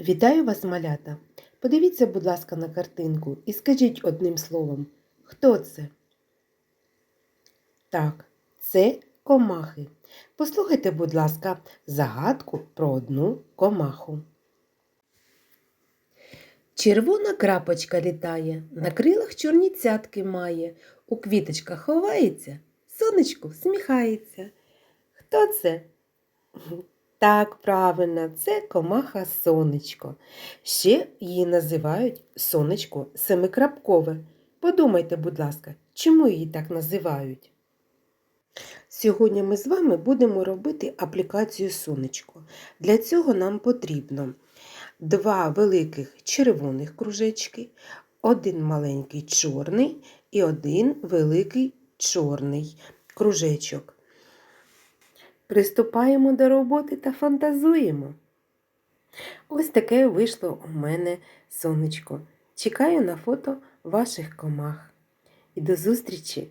Вітаю вас, малята! Подивіться, будь ласка, на картинку і скажіть одним словом, хто це? Так, це комахи. Послухайте, будь ласка, загадку про одну комаху. Червона крапочка літає, на крилах чорні цятки має, у квіточках ховається, сонечку всміхається. Хто це? Так, правильно, це комаха сонечко. Ще її називають сонечко семикрапкове. Подумайте, будь ласка, чому її так називають? Сьогодні ми з вами будемо робити аплікацію сонечко. Для цього нам потрібно два великих червоних кружечки, один маленький чорний і один великий чорний кружечок. Приступаємо до роботи та фантазуємо. Ось таке вийшло у мене сонечко. Чекаю на фото ваших комах. І до зустрічі